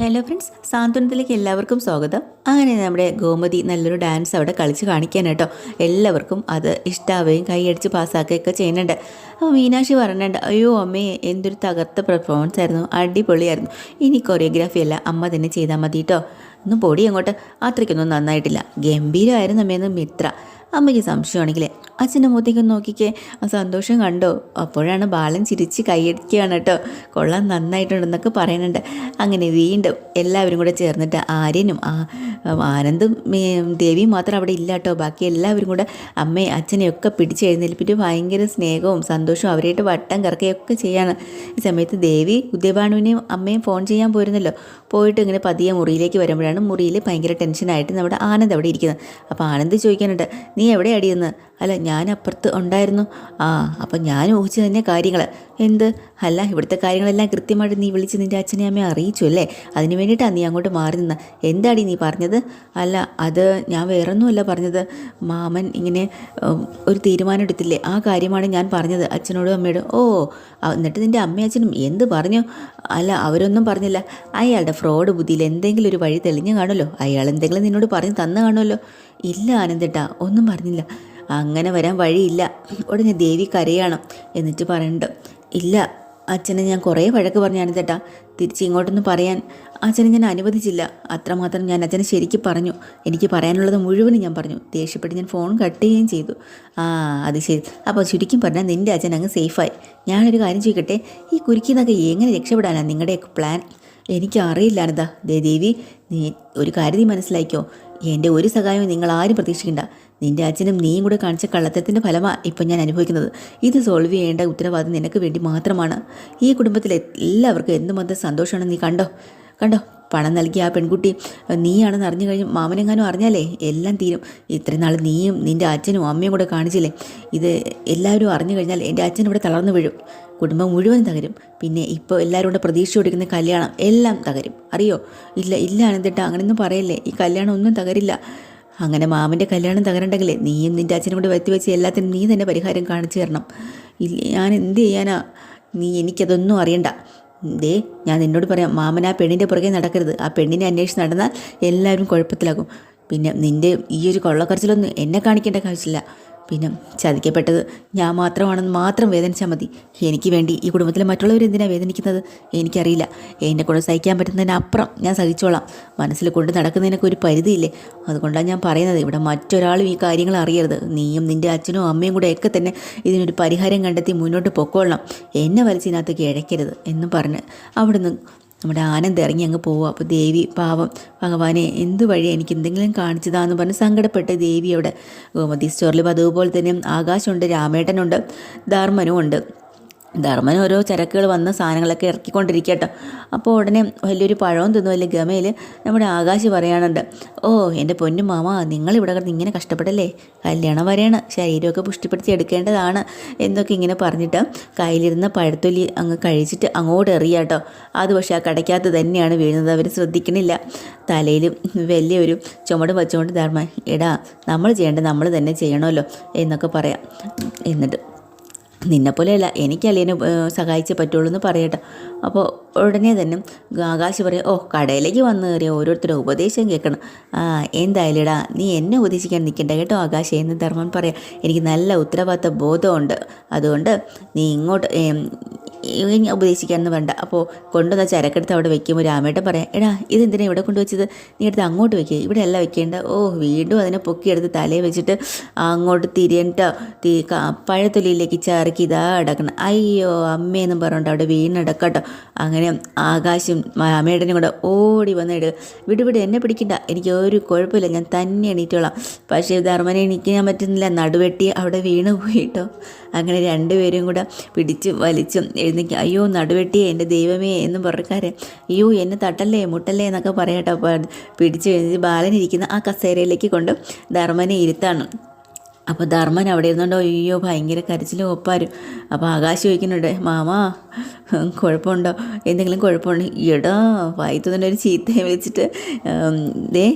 Hello friends സാന്ത്വനത്തിലേക്ക് എല്ലാവർക്കും സ്വാഗതം. അങ്ങനെ നമ്മുടെ ഗോമതി നല്ലൊരു ഡാൻസ് അവിടെ കളിച്ച് കാണിക്കാൻ കേട്ടോ. എല്ലാവർക്കും അത് ഇഷ്ടാവുകയും കൈയടിച്ച് പാസ്സാക്കുകയൊക്കെ ചെയ്യുന്നുണ്ട്. അപ്പോൾ മീനാക്ഷി പറഞ്ഞിട്ടുണ്ട് അയ്യോ അമ്മേ എന്തൊരു തകർത്ത പെർഫോമൻസ് ആയിരുന്നു. അടിപൊളിയായിരുന്നു. ഇനി കൊറിയോഗ്രാഫി അല്ല അമ്മ തന്നെ ചെയ്താൽ മതി കേട്ടോ. ഒന്ന് പൊടി അങ്ങോട്ട്. അത്രയ്ക്കൊന്നും നന്നായിട്ടില്ല. ഗംഭീരമായിരുന്നു അമ്മയെന്ന് മിത്ര. അമ്മയ്ക്ക് സംശയമാണെങ്കിൽ അച്ഛന്റെ മുഖത്തേക്ക് നോക്കിക്കേ. ആ സന്തോഷം കണ്ടോ? അപ്പോഴാണ് ബാലൻ ചിരിച്ച് കൈയടിക്കുകയാണ് കേട്ടോ. കൊള്ളാൻ നന്നായിട്ടുണ്ടെന്നൊക്കെ പറയുന്നുണ്ട്. അങ്ങനെ വീണ്ടും എല്ലാവരും കൂടെ ചേർന്നിട്ട് ആര്യനും ആ ആനന്ദും ദേവിയും മാത്രം അവിടെ ഇല്ല കേട്ടോ. ബാക്കി എല്ലാവരും കൂടെ അമ്മയെ അച്ഛനെയൊക്കെ പിടിച്ച് എഴുന്നേൽപ്പിട്ട് ഭയങ്കര സ്നേഹവും സന്തോഷവും അവരായിട്ട് വട്ടം കറക്കുകയൊക്കെ ചെയ്യാണ്. ഈ സമയത്ത് ദേവി ഉദയഭാനുവിനെയും അമ്മയും ഫോൺ ചെയ്യാൻ പോയിരുന്നല്ലോ. പോയിട്ട് ഇങ്ങനെ പതിയെ മുറിയിലേക്ക് വരുമ്പോഴാണ് മുറിയിൽ ഭയങ്കര ടെൻഷനായിട്ട് നമ്മുടെ ആനന്ദ് അവിടെ ഇരിക്കുന്നത്. അപ്പോൾ ആനന്ദ് ചോദിക്കാനുണ്ട് നീ എവിടെ അടിയെന്ന് അല്ല ഞാൻ അപ്പുറത്ത് ഉണ്ടായിരുന്നു. ആ അപ്പം ഞാൻ ഊഹിച്ചു തന്നെ കാര്യങ്ങൾ എന്ത്? അല്ല ഇവിടുത്തെ കാര്യങ്ങളെല്ലാം കൃത്യമായിട്ട് നീ വിളിച്ച് നിന്റെ അച്ഛനെ അമ്മയെ അറിയിച്ചു അല്ലേ? അതിന് വേണ്ടിയിട്ടാണ് നീ അങ്ങോട്ട് മാറി നിന്ന്. എന്താടി നീ പറഞ്ഞത്? അല്ല അത് ഞാൻ വേറൊന്നുമല്ല പറഞ്ഞത്. മാമൻ ഇങ്ങനെ ഒരു തീരുമാനം എടുത്തില്ലേ? ആ കാര്യമാണ് ഞാൻ പറഞ്ഞത് അച്ഛനോടും അമ്മയോടും. ഓ എന്നിട്ട് നിന്റെ അച്ഛനും എന്ത് പറഞ്ഞു? അല്ല അവരൊന്നും പറഞ്ഞില്ല. അയാളുടെ ഫ്രോഡ് ബുദ്ധിയിൽ എന്തെങ്കിലും ഒരു വഴി തെളിഞ്ഞു കാണുമല്ലോ. അയാൾ എന്തെങ്കിലും നിന്നോട് പറഞ്ഞ് തന്നു കാണുമല്ലോ. ഇല്ല ആനന്ദട്ട ഒന്നും പറഞ്ഞില്ല. അങ്ങനെ വരാൻ വഴിയില്ല. ഉടനെ ദേവി കരയണം എന്നിട്ട് പറയണ്ട. ഇല്ല അച്ഛനെ ഞാൻ കുറേ വഴക്ക് പറഞ്ഞു ആനന്ദട്ട തിരിച്ച് ഇങ്ങോട്ടൊന്ന് പറയാൻ അച്ഛനെ ഞാൻ അനുവദിച്ചില്ല. അത്രമാത്രം ഞാൻ അച്ഛനെ ശരിക്കും പറഞ്ഞു. എനിക്ക് പറയാനുള്ളത് മുഴുവനും ഞാൻ പറഞ്ഞു. ദേഷ്യപ്പെട്ട് ഞാൻ ഫോൺ കട്ട് ചെയ്യുകയും ചെയ്തു. ആ അത് ശരി. അപ്പോൾ ചുരുക്കും പറഞ്ഞാൽ നിന്റെ അച്ഛൻ അങ്ങ് സേഫായി. ഞാനൊരു കാര്യം ചോദിക്കട്ടെ? ഈ കുരുക്കിന്നൊക്കെ എങ്ങനെ രക്ഷപ്പെടാനാണ് നിങ്ങളുടെയൊക്കെ പ്ലാൻ? എനിക്കറിയില്ല അനന്ത ദേ ദേവി നീ ഒരു കാര്യം നീ മനസ്സിലാക്കിയോ എന്റെ ഒരു സഹായവും നിങ്ങൾ ആരും പ്രതീക്ഷിക്കണ്ട. നിന്റെ അച്ഛനും നീയും കൂടെ കാണിച്ച കള്ളത്തരത്തിന്റെ ഫലമാണ് ഇപ്പം ഞാൻ അനുഭവിക്കുന്നത്. ഇത് സോൾവ് ചെയ്യേണ്ട ഉത്തരവാദിത്തം നിനക്ക് വേണ്ടി മാത്രമാണ്. ഈ കുടുംബത്തിലെ എല്ലാവർക്കും എന്തുമാത്രം സന്തോഷമാണ് നീ കണ്ടോ? കണ്ടോ? പണം നൽകിയ ആ പെൺകുട്ടി നീയാണെന്ന് അറിഞ്ഞു കഴിഞ്ഞ് മാമനെങ്ങാനും അറിഞ്ഞാലേ? എല്ലാം തീരും. ഇത്രയും നാൾ നീയും നിന്റെ അച്ഛനും അമ്മയും കൂടെ കാണിച്ചില്ലേ? ഇത് എല്ലാവരും അറിഞ്ഞു കഴിഞ്ഞാൽ എന്റെ അച്ഛൻ ഇവിടെ തളർന്നു വീഴും. കുടുംബം മുഴുവൻ തകരും. പിന്നെ ഇപ്പോൾ എല്ലാവരും കൂടെ പ്രതീക്ഷ കൊടുക്കുന്ന കല്യാണം എല്ലാം തകരും. അറിയോ? ഇല്ല ഇല്ല എന്നിട്ട് അങ്ങനെയൊന്നും പറയല്ലേ. ഈ കല്യാണം ഒന്നും തകരില്ല. അങ്ങനെ മാമന്റെ കല്യാണം തകരണ്ടെങ്കിലേ നീയും നിന്റെ അച്ഛനും കൂടെ വരുത്തി വെച്ച് എല്ലാത്തിനും നീ തന്നെ പരിഹാരം കാണിച്ചു തരണം. ഞാൻ എന്ത് ചെയ്യാനാ? നീ എനിക്കതൊന്നും അറിയണ്ട. ദേ ഞാൻ നിന്നോട് പറയാം മാമൻ ആ പെണ്ണിന്റെ പുറകെ നടക്കരുത്. ആ പെണ്ണിനെ അന്വേഷിച്ച് നടന്നാൽ എല്ലാവരും കുഴപ്പത്തിലാകും. പിന്നെ നിന്റെ ഈ ഒരു കൊള്ളക്കരച്ചിലൊന്നും എന്നെ കാണിക്കേണ്ട ആവശ്യമില്ല. പിന്നെ ചതിക്കപ്പെട്ടത് ഞാൻ മാത്രമാണെന്ന് മാത്രം വേദനിച്ചാൽ മതി. എനിക്ക് വേണ്ടി ഈ കുടുംബത്തിലെ മറ്റുള്ളവർ എന്തിനാണ് വേദനിക്കുന്നത്? എനിക്കറിയില്ല. എന്നെ കൂടെ സഹിക്കാൻ പറ്റുന്നതിനപ്പുറം ഞാൻ സഹിച്ചോളാം. മനസ്സിൽ കൊണ്ട് നടക്കുന്നതിനൊക്കെ ഒരു പരിധിയില്ലേ? അതുകൊണ്ടാണ് ഞാൻ പറയുന്നത്. ഇവിടെ മറ്റൊരാളും ഈ കാര്യങ്ങൾ അറിയരുത്. നീയും നിന്റെ അച്ഛനും അമ്മയും കൂടെ ഒക്കെ തന്നെ ഇതിനൊരു പരിഹാരം കണ്ടെത്തി മുന്നോട്ട് പൊക്കോളണം. എന്നെ വലിച്ചതിനകത്തേക്ക് ഇഴയ്ക്കരുത് എന്നും പറഞ്ഞ് അവിടുന്ന് നമ്മുടെ ആനന്ദ് ഇറങ്ങി അങ്ങ് പോവുക അപ്പോൾ ദേവി പാവം ഭഗവാനെ എന്ത് വഴി എനിക്ക് എന്തെങ്കിലും കാണിച്ചതാന്ന് പറഞ്ഞ് സങ്കടപ്പെട്ട് ദേവി അവിടെ ഗോമതി സ്റ്റോറിൽ അതുപോലെ തന്നെ ആകാശമുണ്ട് രാമേട്ടനുണ്ട് ധർമ്മനും ഉണ്ട് ധർമ്മൻ ഓരോ ചരക്കുകൾ വന്ന് സാധനങ്ങളൊക്കെ ഇറക്കിക്കൊണ്ടിരിക്കട്ടോ അപ്പോൾ ഉടനെ വലിയൊരു പഴവും തിന്നു. വലിയ ഗമയിൽ നമ്മുടെ ആകാശ് പറയാനുണ്ട് ഓ എന്റെ പൊന്നു മാമ നിങ്ങളിവിടെ കിടന്ന് ഇങ്ങനെ കഷ്ടപ്പെടല്ലേ? കല്യാണം വരെയാണ്. ശരീരമൊക്കെ പുഷ്ടിപ്പെടുത്തി എടുക്കേണ്ടതാണ് എന്നൊക്കെ ഇങ്ങനെ പറഞ്ഞിട്ട് കയ്യിലിരുന്ന പഴത്തൊലി അങ്ങ് കഴിച്ചിട്ട് അങ്ങോട്ട് എറിയാട്ടോ. അത് പക്ഷേ ആ കടയ്ക്കകത്ത് തന്നെയാണ് വീഴുന്നത്. അവർ ശ്രദ്ധിക്കണില്ല. തലയിൽ വലിയൊരു ചുമട് വച്ചുകൊണ്ട് ധർമ്മൻ എടാ നമ്മൾ ചെയ്യേണ്ടത് നമ്മൾ തന്നെ ചെയ്യണമല്ലോ എന്നൊക്കെ പറയാം. എന്നിട്ട് നിന്നെപ്പോലെയല്ല എനിക്ക് അളിയനെ സഹായിച്ചേ പറ്റുള്ളൂ എന്ന് പറയട്ടെ. അപ്പോൾ ഉടനെ തന്നെ ആകാശ് പറയും ഓ കടയിലേക്ക് വന്നു കയറിയ ഓരോരുത്തരുടെ ഉപദേശം കേൾക്കണം. ആ എന്തായാലുടാ നീ എന്നെ ഉപദേശിക്കാൻ നിൽക്കണ്ട കേട്ടോ ആകാശ് എന്ന് ധർമ്മൻ പറയാം. എനിക്ക് നല്ല ഉത്തരവാദിത്ത ബോധമുണ്ട്. അതുകൊണ്ട് നീ ഇങ്ങോട്ട് ഉപദേശിക്കാമെന്ന് വേണ്ട. അപ്പോൾ കൊണ്ടുവന്ന ചരക്കെടുത്ത് അവിടെ വെക്കുമ്പോൾ രാമേട്ടൻ പറയാം എടാ ഇതെന്തിനാ ഇവിടെ കൊണ്ടുവച്ചത്? നീ എടുത്ത് അങ്ങോട്ട് വെക്കുക ഇവിടെ അല്ല വെക്കേണ്ട. ഓ വീണ്ടും അതിനെ പൊക്കിയെടുത്ത് തലയിൽ വെച്ചിട്ട് അങ്ങോട്ട് തിരിയണ്ട. തീ പഴത്തൊലിയിലേക്ക് ചേർക്കി ഇതാ അടക്കണം. അയ്യോ അമ്മയെന്നും പറഞ്ഞിട്ട് അവിടെ വീണടക്കട്ടോ. അങ്ങനെ ആകാശം അമ്മയുടനും കൂടെ ഓടി വന്നിട്ട് വിട് എന്നെ പിടിക്കണ്ട. എനിക്ക് ഒരു കുഴപ്പമില്ല. ഞാൻ തന്നെ എണീറ്റോളാം. പക്ഷേ ധർമ്മനെ എണീക്കാൻ പറ്റുന്നില്ല. നടുവെട്ടി അവിടെ വീണ് പോയിട്ടോ അങ്ങനെ രണ്ടുപേരും കൂടെ പിടിച്ചും വലിച്ചും എഴുന്നേക്കും അയ്യോ നടുവെട്ടിയെ എന്റെ ദൈവമേ എന്ന് പറഞ്ഞക്കാരെ അയ്യോ എന്നെ തട്ടല്ലേ മുട്ടല്ലേ എന്നൊക്കെ പറയട്ടോ. പിടിച്ച് എഴുന്നേറ്റ് ബാലനിരിക്കുന്ന ആ കസേരയിലേക്ക് കൊണ്ട് ധർമ്മനെ ഇരുത്താണ്. അപ്പോൾ ധർമ്മൻ അവിടെ ഇരുന്നുണ്ടോ അയ്യോ ഭയങ്കര കരച്ചിലും ഒപ്പാരും. അപ്പോൾ ആകാശ് ചോദിക്കുന്നുണ്ട് മാമാ കുഴപ്പമുണ്ടോ? എന്തെങ്കിലും കുഴപ്പമുണ്ടോ? ഇടാ വൈത്തുന്നൊരു ചീത്തയെ വിളിച്ചിട്ട് ദേ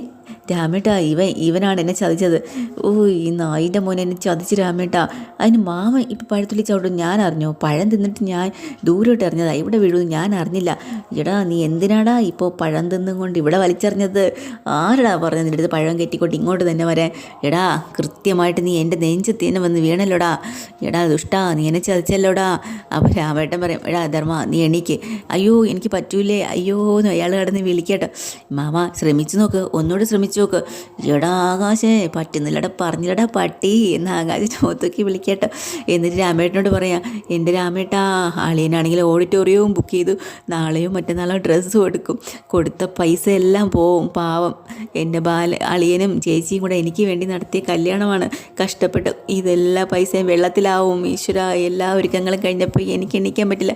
രാമേട്ടാ ഇവൻ ഇവനാണ് എന്നെ ചതിച്ചത്. ഓ ഈ നായിന്റെ മോനെ എന്നെ ചതിച്ച് രാമേട്ടാ. അതിന് മാമ ഇപ്പം പഴത്തുള്ളി ചവിട്ടും ഞാൻ അറിഞ്ഞോ? പഴം തിന്നിട്ട് ഞാൻ ദൂരോട്ട് എറിഞ്ഞതാ. ഇവിടെ വീഴുമെന്ന് ഞാൻ അറിഞ്ഞില്ല. എടാ നീ എന്തിനാടാ ഇപ്പോൾ പഴം തിന്നും കൊണ്ട് ഇവിടെ വലിച്ചെറിഞ്ഞത്? ആരടാ പറഞ്ഞത് നിന്റെ അടുത്ത് പഴം കെട്ടിക്കൊണ്ട് ഇങ്ങോട്ട് തന്നെ വരാൻ? എടാ കൃത്യമായിട്ട് നീ എന്റെ നെഞ്ചത്ത് തന്നെ വന്ന് വീണല്ലോടാ. എടാ ദുഷ്ടാ നീ എന്നെ ചതിച്ചല്ലോടാ. അപ്പോൾ രാമേട്ടൻ പറയും എടാ ധർമ്മ നീ എണീക്ക്. അയ്യോ എനിക്ക് പറ്റൂലേ. അയ്യോ എന്ന് അയാൾ കിടന്ന് വിളിക്കട്ടെ. മാമ ശ്രമിച്ചു നോക്ക്. ഒന്നുകൂടെ ശ്രമിച്ചു നോക്ക് എടാ ആകാശേ പറ്റുന്നില്ലടാ പറഞ്ഞില്ലടാ പട്ടി. എന്ന് ആകാശ് ചോത്തൊക്കെ വിളിക്കട്ടെ. എന്നിട്ട് രാമേട്ടനോട് പറയാം എന്റെ രാമേട്ടാ അളിയനാണെങ്കിൽ ഓഡിറ്റോറിയവും ബുക്ക് ചെയ്തു. നാളെയും മറ്റന്നാളോ ഡ്രസ്സും എടുക്കും. കൊടുത്ത പൈസ എല്ലാം പോവും പാവം. എന്റെ ബാല അളിയനും ചേച്ചിയും കൂടെ എനിക്ക് വേണ്ടി നടത്തിയ കല്യാണമാണ്. കഷ്ടപ്പെട്ട് ഇതെല്ലാ പൈസയും വെള്ളത്തിലാവും. ഈശ്വര എല്ലാ ഒരുക്കങ്ങളും കഴിഞ്ഞപ്പോൾ എനിക്ക് എണ്ണിക്കാൻ പറ്റില്ല.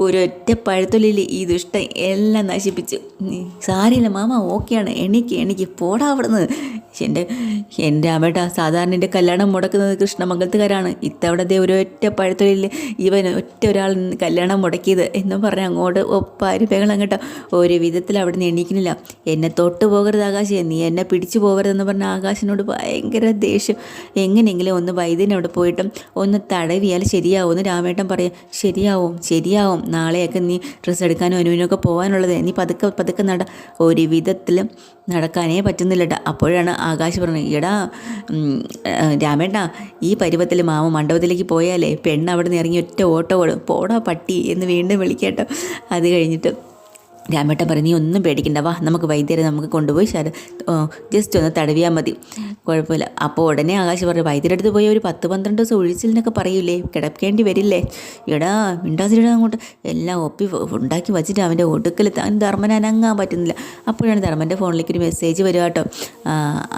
ഒരൊറ്റ പഴുത്തൊലിയിൽ ഈ ദുഷ്ടം എല്ലാം നശിപ്പിച്ചു. സാരിയില്ല മാമ ഓക്കെയാണ്. എണീക്ക് എണീക്ക്. പോടാ അവിടുന്ന് എന്റെ എന്റെ അമ്മേട്ടാ സാധാരണ എന്റെ കല്യാണം മുടക്കുന്നത് കൃഷ്ണമംഗലത്തുകാരാണ്. ഇത്തവണ ദേ ഒറ്റ പഴത്തൊഴിൽ ഇവൻ ഒറ്റ ഒരാൾ കല്യാണം മുടക്കിയത് എന്ന് പറഞ്ഞ് അങ്ങോട്ട് ഒപ്പാരി ബഹളം ഒരു വിധത്തിൽ അവിടെ നിന്ന് എണീക്കുന്നില്ല. എന്നെ തൊട്ട് പോകരുത് ആകാശേ നീ എന്നെ പിടിച്ചു പോകരുതെന്ന് പറഞ്ഞ ആകാശിനോട് ഭയങ്കര ദേഷ്യം. എങ്ങനെയെങ്കിലും ഒന്ന് വൈദ്യനെ അവിടെ പോയിട്ടും ഒന്ന് തടവിയാൽ ശരിയാവും രാമേട്ടൻ പറയും. ശരിയാവും ശരിയാവും. നാളെയൊക്കെ നീ ഡ്രസ്സ് എടുക്കാനും അനുവിനൊക്കെ പോകാനുള്ളത്. നീ പതുക്കെ പതുക്കെ നട. ഒരു വിധത്തിലും നടക്കാനേ പറ്റുന്നില്ലട്ടാ അപ്പോഴാണ് ആകാശ് പറഞ്ഞത് എടാ രാമേട്ട ഈ പരുവത്തിൽ മാമ മണ്ഡപത്തിലേക്ക് പോയാലേ പെണ്ണ് അവിടെ നിന്ന് ഇറങ്ങി ഒറ്റ ഓട്ടോ ഓടും. പോടാ പട്ടി എന്ന് വീണ്ടും വിളിക്കട്ടോ. അത് കഴിഞ്ഞിട്ട് രാമേട്ടൻ പറഞ്ഞു നീ ഒന്നും പേടിക്കണ്ട വാ നമുക്ക് വൈദ്യരെ നമുക്ക് കൊണ്ടുപോയി ശര ജസ്റ്റ് ഒന്ന് തടവിയാൽ മതി. കുഴപ്പമില്ല. അപ്പോൾ ഉടനെ ആകാശ് പറഞ്ഞു വൈദ്യരുടെ അടുത്ത് പോയി ഒരു പത്ത് പന്ത്രണ്ട് ദിവസം ഒഴിച്ചിലിനൊക്കെ പറയൂലേ കിടക്കേണ്ടി വരില്ലേ? എടാ മിണ്ടാതിരിടാ അങ്ങോട്ട്. എല്ലാം ഒപ്പി ഉണ്ടാക്കി വച്ചിട്ട് അവന്റെ ഒടുക്കൽ താൻ ധർമ്മൻ അനങ്ങാൻ പറ്റുന്നില്ല. അപ്പോഴാണ് ധർമ്മന്റെ ഫോണിലേക്ക് ഒരു മെസ്സേജ് വരിക കേട്ടോ.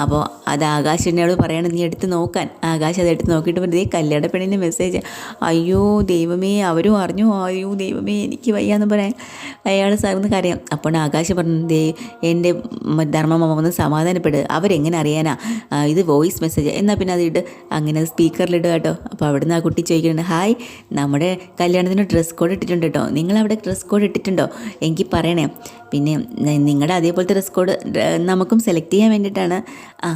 അപ്പോൾ അത് ആകാശ് എന്നോട് പറയണം നീ എടുത്ത് നോക്കാൻ. ആകാശ് അത് എടുത്ത് നോക്കിയിട്ട് പറഞ്ഞു, കല്യാണ പെണ്ണിന്റെ മെസ്സേജ് അയ്യോ ദൈവമേ അവരും അറിഞ്ഞു. അയ്യോ ദൈവമേ എനിക്ക് വയ്യാന്ന് പറയാൻ അയാൾ സാറിന് കരയാം അപ്പോൾ ആകാശ് പറഞ്ഞു ദേ എന്റെ ധർമ്മമാമ ഒന്ന് സമാധാനപ്പെട്. അവരെങ്ങനെ അറിയാനാ? ഇത് വോയിസ് മെസ്സേജ്. എന്നാൽ പിന്നെ അതിട്ട് അങ്ങനെ സ്പീക്കറിലിടുക കേട്ടോ. അപ്പോൾ അവിടുന്ന് ആ കുട്ടി ചോദിക്കുന്നുണ്ട് ഹായ് നമ്മുടെ കല്യാണത്തിന് ഡ്രസ് കോഡ് ഇട്ടിട്ടുണ്ട് കേട്ടോ. നിങ്ങളവിടെ ഡ്രസ് കോഡ് ഇട്ടിട്ടുണ്ടോ? എനിക്ക് പറയണേ. പിന്നെ നിങ്ങളുടെ അതേപോലത്തെ ഡ്രസ് കോഡ് നമുക്കും സെലക്ട് ചെയ്യാൻ വേണ്ടിയിട്ടാണ് ആ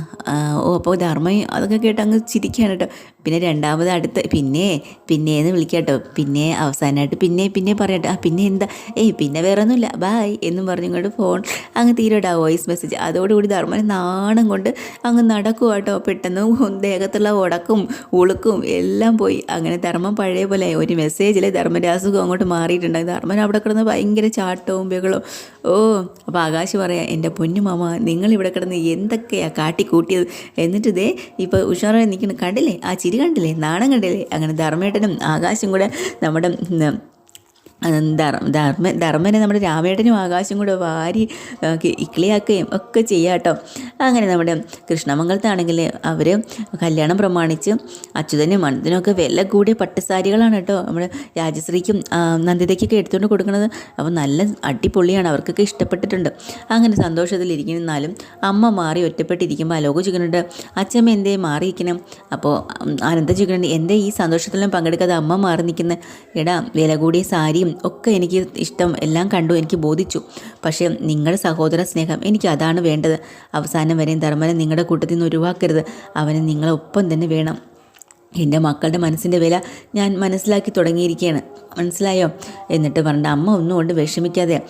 ഓ അപ്പോൾ ധർമ്മയും അതൊക്കെ കേട്ട് അങ്ങ് ചിരിക്കുകയാണ് കേട്ടോ. പിന്നെ രണ്ടാമത് അടുത്ത് പിന്നെ പിന്നേന്ന് വിളിക്കാം കേട്ടോ പിന്നെ അവസാനമായിട്ട് പിന്നെ പിന്നെ പറയട്ടെ. ആ പിന്നെ എന്താ ഏയ് പിന്നെ വേറെ ഒന്നുമില്ല ബായ് എന്നും പറഞ്ഞുകൊണ്ട് ഫോൺ അങ്ങ് തീരട്ടാ വോയിസ് മെസ്സേജ് അതോടുകൂടി ധർമ്മൻ നാണം കൊണ്ട് അങ്ങ് നടക്കുക കേട്ടോ പെട്ടെന്ന് ദേഹത്തുള്ള ഉടക്കും ഉളുക്കും എല്ലാം പോയി. അങ്ങനെ ധർമ്മം പഴയ പോലെ. ഒരു മെസ്സേജിൽ ധർമ്മന്റെ അസുഖം അങ്ങോട്ട് മാറിയിട്ടുണ്ടായി ധർമ്മൻ അവിടെ കിടന്ന് ഭയങ്കര ചാട്ടവും ബഹളവും. ഓ അപ്പോൾ ആകാശ് പറയാം എന്റെ പൊന്നു മാമ നിങ്ങൾ ഇവിടെ കിടന്ന് എന്തൊക്കെയാ കാട്ടിക്കൂട്ടിയത്? എന്നിട്ട് ഇതേ ഇപ്പോൾ ഉഷാറായി നിൽക്കുന്നു. കണ്ടില്ലേ? ആ ചിരി കണ്ടില്ലേ? നാണം കണ്ടില്ലേ? അങ്ങനെ ധർമ്മേട്ടനും ആകാശും കൂടെ നമ്മുടെ ധർമ്മ ധർമ്മ ധർമ്മനെ നമ്മുടെ രാമേട്ടനും ആകാശം കൂടെ വാരി ഇക്ലിയാക്കുകയും ഒക്കെ ചെയ്യാട്ടോ അങ്ങനെ നമ്മുടെ കൃഷ്ണമംഗലത്താണെങ്കിൽ അവർ കല്യാണം പ്രമാണിച്ച് അച്യുതനും മണത്തിനും ഒക്കെ വില കൂടിയ പട്ടുസാരികളാണ് കേട്ടോ നമ്മുടെ രാജശ്രീക്കും നന്ദിതയ്ക്കൊക്കെ എടുത്തുകൊണ്ട് കൊടുക്കുന്നത്. അപ്പോൾ നല്ല അടിപൊളിയാണ് അവർക്കൊക്കെ ഇഷ്ടപ്പെട്ടിട്ടുണ്ട്. അങ്ങനെ സന്തോഷത്തിലിരിക്കുന്നാലും അമ്മ മാറി ഒറ്റപ്പെട്ടിരിക്കുമ്പോൾ അലോക ചോദിക്കുന്നുണ്ട് അച്ഛമ്മ എന്തേ മാറിയിരിക്കണം? അപ്പോൾ ആനന്ദ ചോദിക്കുന്നുണ്ട് എന്തേ ഈ സന്തോഷത്തിലും പങ്കെടുക്കാതെ അമ്മ മാറി നിൽക്കുന്ന? എടാ വില കൂടിയ സാരിയും ഒക്കെ എനിക്ക് ഇഷ്ടം എല്ലാം കണ്ടു എനിക്ക് ബോധിച്ചു. പക്ഷേ നിങ്ങളുടെ സഹോദര സ്നേഹം എനിക്ക് അതാണ് വേണ്ടത്. അവസാനം വരെയും ധർമ്മനെ നിങ്ങളുടെ കൂട്ടത്തിൽ നിന്ന് ഒഴിവാക്കരുത് അവന് നിങ്ങളെ ഒപ്പം തന്നെ വേണം. എന്റെ മക്കളുടെ മനസ്സിന്റെ വില ഞാൻ മനസ്സിലാക്കി തുടങ്ങിയിരിക്കുകയാണ്. മനസ്സിലായോ? എന്നിട്ട് പറഞ്ഞ അമ്മ ഒന്നും കൊണ്ട് വിഷമിക്കാതെ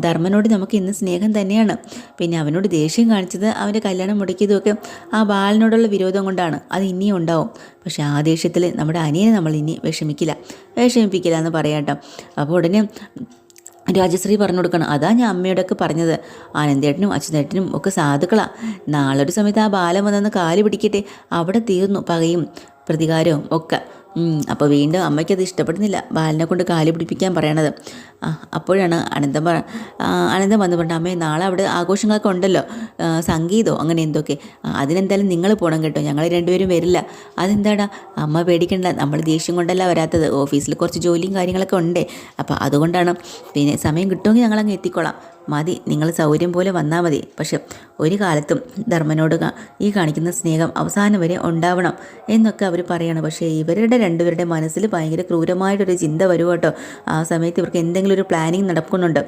ധർമ്മനോട് നമുക്ക് ഇന്ന് സ്നേഹം തന്നെയാണ്. പിന്നെ അവനോട് ദേഷ്യം കാണിച്ചത് അവന്റെ കല്യാണം മുടക്കിയതുമൊക്കെ ആ ബാലനോടുള്ള വിരോധം കൊണ്ടാണ്. അത് ഇനിയും ഉണ്ടാവും. പക്ഷേ ആ ദേഷ്യത്തിൽ നമ്മുടെ അനിയനെ നമ്മൾ ഇനി വിഷമിക്കില്ല. വിഷമിപ്പിക്കില്ല എന്ന് പറയാം കേട്ടോ. അപ്പോൾ ഉടനെ രാജശ്രീ പറഞ്ഞു കൊടുക്കണം അതാ ഞാൻ അമ്മയോടൊക്കെ പറഞ്ഞത്. ആനന്ദേട്ടനും അച്ഛനേട്ടനും ഒക്കെ സാധുക്കളാ. നാളൊരു സമയത്ത് ആ ബാലം വന്നൊന്ന് കാൽ പിടിക്കട്ടെ. അവിടെ തീർന്നു പകയും പ്രതികാരവും ഒക്കെ. അപ്പോൾ വീണ്ടും അമ്മയ്ക്ക് അത് ഇഷ്ടപ്പെടുന്നില്ല. ബാലനെ കൊണ്ട് കാലി പിടിപ്പിക്കാൻ പറയണത്. അപ്പോഴാണ് അനന്തം പറ അനന്തം വന്ന് പറഞ്ഞു അമ്മേ നാളെ അവിടെ ആഘോഷങ്ങളൊക്കെ ഉണ്ടല്ലോ. സംഗീതോ അങ്ങനെ എന്തൊക്കെ? അതിനെന്തായാലും നിങ്ങൾ പോകണം കേട്ടോ. ഞങ്ങൾ രണ്ടുപേരും വരില്ല. അതെന്താടാ? അമ്മ പേടിക്കേണ്ട. നമ്മൾ ദേഷ്യം കൊണ്ടല്ല വരാത്തത്. ഓഫീസിൽ കുറച്ച് ജോലിയും കാര്യങ്ങളൊക്കെ ഉണ്ടേ. അപ്പോൾ അതുകൊണ്ടാണ് പിന്നെ സമയം കിട്ടുമെങ്കിൽ ഞങ്ങളങ്ങ് എത്തിക്കോളാം. മതി. നിങ്ങൾ സൗകര്യം പോലെ വന്നാൽ മതി. പക്ഷെ ഒരു കാലത്തും ധർമ്മനോട് ഈ കാണിക്കുന്ന സ്നേഹം അവസാനം വരെ ഉണ്ടാവണം എന്നൊക്കെ അവർ പറയണം. പക്ഷേ ഇവരുടെ രണ്ടുപേരുടെ മനസ്സിൽ ഭയങ്കര ക്രൂരമായിട്ടൊരു ചിന്ത വരും കേട്ടോ. ആ സമയത്ത് ഇവർക്ക് എന്തെങ്കിലും ഒരു പ്ലാനിങ് നടക്കുന്നുണ്ട്.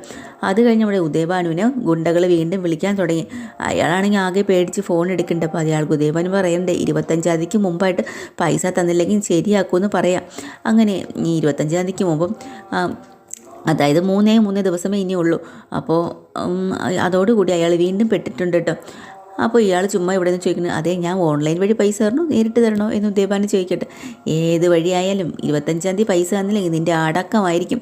അത് കഴിഞ്ഞ് നമ്മുടെ ഉദയഭാനുവിനെ ഗുണ്ടകൾ വീണ്ടും വിളിക്കാൻ തുടങ്ങി. അയാളാണെങ്കിൽ ആകെ പേടിച്ച് ഫോൺ എടുക്കേണ്ട അപ്പോൾ അയാൾക്ക് ഉദയഭാനു പറയണ്ടേ ഇരുപത്തഞ്ചാം തീയതിക്ക് മുമ്പായിട്ട് പൈസ തന്നില്ലെങ്കിൽ ശരിയാക്കുമെന്ന് പറയാം. അങ്ങനെ ഈ ഇരുപത്തഞ്ചാം തീയതിക്ക് മുമ്പും അതായത് മൂന്നേ മൂന്ന് ദിവസമേ ഇനിയുള്ളൂ. അപ്പോൾ അതോടുകൂടി അയാൾ വീണ്ടും പെട്ടിട്ടുണ്ട് കേട്ടോ അപ്പോൾ ഇയാൾ ചുമ്മാ ഇവിടെ നിന്ന് ചോദിക്കുന്നത് അതെ ഞാൻ ഓൺലൈൻ വഴി പൈസ തരണോ? നേരിട്ട് തരണോ? എന്ന് ഉദ്യപാന് ചോദിക്കട്ടെ. ഏത് വഴിയായാലും ഇരുപത്തഞ്ചാം തീയതി പൈസ തന്നില്ലെങ്കിൽ നിന്റെ അടക്കമായിരിക്കും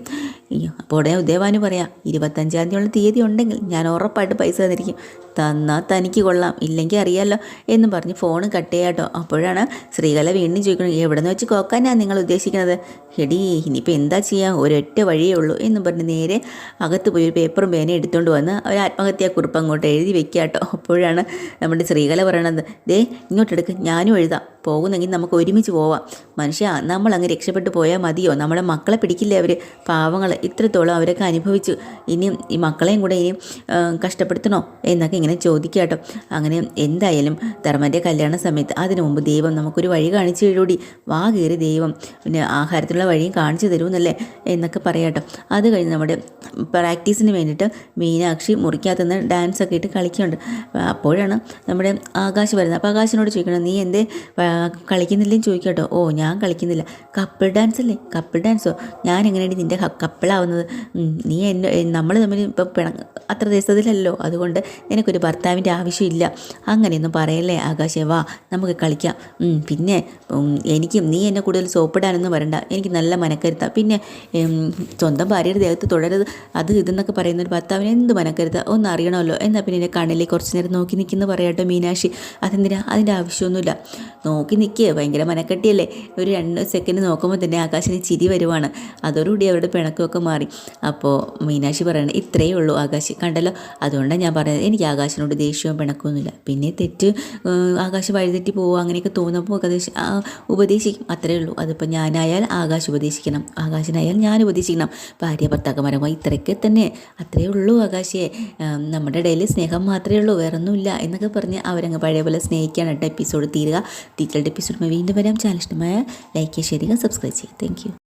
അപ്പോൾ ഉടനെ ഉദയഭാനു പറയാം ഇരുപത്തഞ്ചാം തീയതിയുള്ള തീയതി ഉണ്ടെങ്കിൽ ഞാൻ ഉറപ്പായിട്ട് പൈസ തന്നിരിക്കും. തന്നാൽ തനിക്ക് കൊള്ളാം. ഇല്ലെങ്കിൽ അറിയാമല്ലോ എന്ന് പറഞ്ഞ് ഫോൺ കട്ട് ചെയ്യാട്ടോ അപ്പോഴാണ് ശ്രീകല വീണ്ടും ചോദിക്കുന്നത് എവിടെ നിന്ന് വെച്ച് കോക്കാനാണ് നിങ്ങൾ ഉദ്ദേശിക്കുന്നത് എടി ഇനിയിപ്പോൾ എന്താ ചെയ്യുക ഒരൊറ്റ വഴിയേ ഉള്ളൂ. എന്ന് പറഞ്ഞ് നേരെ അകത്ത് പോയി ഒരു പേപ്പറും പേനയും എടുത്തുകൊണ്ട് വന്ന് ഒരു ആത്മഹത്യാക്കുറിപ്പ് അങ്ങോട്ട് എഴുതി വെക്കുക കേട്ടോ അപ്പോഴാണ് നമ്മുടെ ശ്രീകല പറയണത് ദേ ഇങ്ങോട്ടെടുക്ക് ഞാനും എഴുതാം. പോകുന്നെങ്കിൽ നമുക്ക് ഒരുമിച്ച് പോവാം. മനുഷ്യ നമ്മൾ അങ്ങ് രക്ഷപ്പെട്ടു പോയാൽ മതിയോ? നമ്മുടെ മക്കളെ പിടിക്കില്ലേ അവർ പാവങ്ങൾ ഇത്രത്തോളം അവരൊക്കെ അനുഭവിച്ചു. ഇനിയും ഈ മക്കളെയും കൂടെ ഇനിയും കഷ്ടപ്പെടുത്തണോ? എന്നൊക്കെ ഇങ്ങനെ ചോദിക്കുക കേട്ടോ. അങ്ങനെ എന്തായാലും ധർമ്മന്റെ കല്യാണ സമയത്ത് അതിനു മുമ്പ് ദൈവം നമുക്കൊരു വഴി കാണിച്ചു തരൂടി. വാ കയറി ദൈവം പിന്നെ ആഹാരത്തിനുള്ള വഴിയും കാണിച്ചു തരുമെന്നല്ലേ എന്നൊക്കെ പറയാട്ടോ അത് കഴിഞ്ഞ് നമ്മുടെ പ്രാക്ടീസിന് വേണ്ടിയിട്ട് മീനാക്ഷി മുറിക്കകത്തുനിന്ന് ഡാൻസ് ഒക്കെ ഇട്ട് കളിക്കുന്നുണ്ട്. അപ്പോഴാണ് നമ്മുടെ ആകാശ് വരുന്നത്. അപ്പോൾ ആകാശിനോട് ചോദിക്കണം നീ എന്തേ കളിക്കുന്നില്ലേ കളിക്കുന്നില്ലെന്ന് ചോദിക്കട്ടോ ഓ ഞാൻ കളിക്കുന്നില്ല. കപ്പിൾ ഡാൻസ് അല്ലേ? കപ്പിൾ ഡാൻസോ? ഞാൻ എങ്ങനെയാണ് നിന്റെ കപ്പിളാവുന്നത്? നീ എന്നെ നമ്മൾ തമ്മിൽ ഇപ്പം അത്ര ദിവസത്തിലല്ലോ അതുകൊണ്ട് നിനക്കൊരു ഭർത്താവിന്റെ ആവശ്യമില്ല. അങ്ങനെയൊന്നും പറയല്ലേ ആകാശേ വാ നമുക്ക് കളിക്കാം. പിന്നെ എനിക്കും നീ എന്നെ കൂടുതൽ സോപ്പിടാനൊന്നും വരണ്ട. എനിക്ക് നല്ല മനക്കരുത്ത. പിന്നെ സ്വന്തം ഭാര്യയുടെ ദേഹത്ത് തുടരുത് അത് ഇതെന്നൊക്കെ പറയുന്ന ഒരു ഭർത്താവിന് എന്ത് മനക്കരുത്ത? ഒന്ന് അറിയണമല്ലോ. എന്നാൽ പിന്നെ എന്റെ കണ്ണിലേക്ക് കുറച്ച് നേരം നോക്കി നിൽക്കുന്നു പറയാട്ടോ മീനാക്ഷി. അതെന്തിനാ? അതിന്റെ ആവശ്യമൊന്നുമില്ല. നോക്കി നിൽക്കുക ഭയങ്കര മനക്കെട്ടിയല്ലേ. ഒരു രണ്ട് സെക്കൻഡ് നോക്കുമ്പോൾ തന്നെ ആകാശിന് ചിരി വരുവാണ്. അതോടുകൂടി അവരുടെ പിണക്കമൊക്കെ മാറി. അപ്പോൾ മീനാക്ഷി പറയണത് ഇത്രയേ ഉള്ളൂ ആകാശി. കണ്ടല്ലോ? അതുകൊണ്ടാണ് ഞാൻ പറയുന്നത് എനിക്ക് ആകാശിനോട് ദേഷ്യവും പിണക്കൊന്നുമില്ല. പിന്നെ തെറ്റ് ആകാശം വഴിതെറ്റി പോവുക അങ്ങനെയൊക്കെ തോന്നുമ്പോൾ ഉപദേശി ഉപദേശിക്കും. അത്രയേ ഉള്ളൂ. അതിപ്പോൾ ഞാനായാൽ ആകാശ് ഉപദേശിക്കണം. ആകാശനായാൽ ഞാൻ ഉപദേശിക്കണം. ഭാര്യ ഭർത്താക്കന്മാരുമായി ഇത്രയൊക്കെ തന്നെ. അത്രയേ ഉള്ളൂ ആകാശയെ നമ്മുടെ ഇടയിൽ സ്നേഹം മാത്രമേ ഉള്ളൂ. വേറൊന്നുമില്ല എന്നൊക്കെ പറഞ്ഞ് അവരങ്ങ് പഴയ പോലെ സ്നേഹിക്കാൻ എപ്പിസോഡ് തീരുക. ഡീറ്റെയിൽഡ് എപ്പിസോഡ് വീണ്ടും വരാം. ചാനൽ ഇഷ്ടമായ ലൈക്ക് ചെയ്യുക സബ്സ്ക്രൈബ് ചെയ്യുക. താങ്ക്